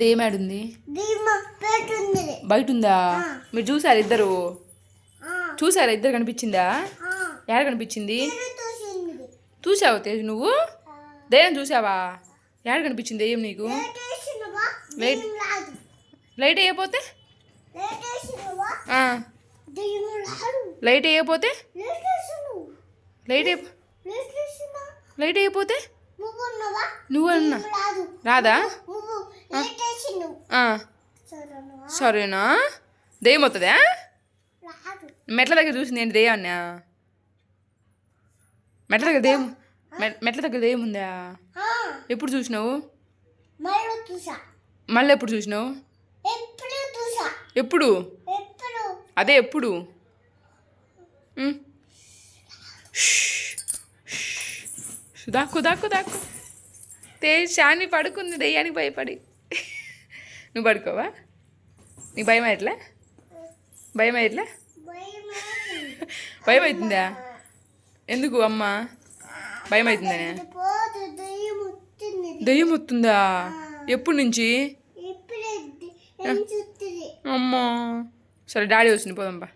ఏమాడుంది బయట ఉందా మీరు చూసారా ఇద్దరు? చూసారా ఇద్దరు కనిపించిందా? ఎక్కడ కనిపించింది? చూసావా తేజ్ నువ్వు? దయ్యం చూసావా? ఎక్కడ కనిపించింది దయ్యం నీకు? లేట్. లైట్ రాదు. లైట్ లేటేసిను లైట్ లైట్ వేయకపోతే? నువ్వు అన్నా రాదు. సరేనా? దయ్యం వస్తుందా మెట్ల దగ్గర చూసింది ఏంటి దయ్యాన్ని మెట్ల దగ్గర దయ్యం మెట్ల దగ్గర దయ్యం ఉందా? ఎప్పుడు చూసినావు? మళ్ళీ ఎప్పుడు చూసినావు? ఎప్పుడు అదే ఎప్పుడు. దాక్కు దాక్కు దాక్కు. తే శాని పడుకుంది దెయ్యానికి భయపడి. నువ్వు పడుకోవా? నీకు భయం ఎట్లా? భయం ఎట్లా? భయమేస్తుంది. భయం అవుతుందా ఎందుకు అమ్మ? భయం అవుతుందనే పోదు దయ్యం వస్తుందా ఎప్పటి నుంచి అమ్మా. సరే డాడీ వచ్చింది పోదాంపా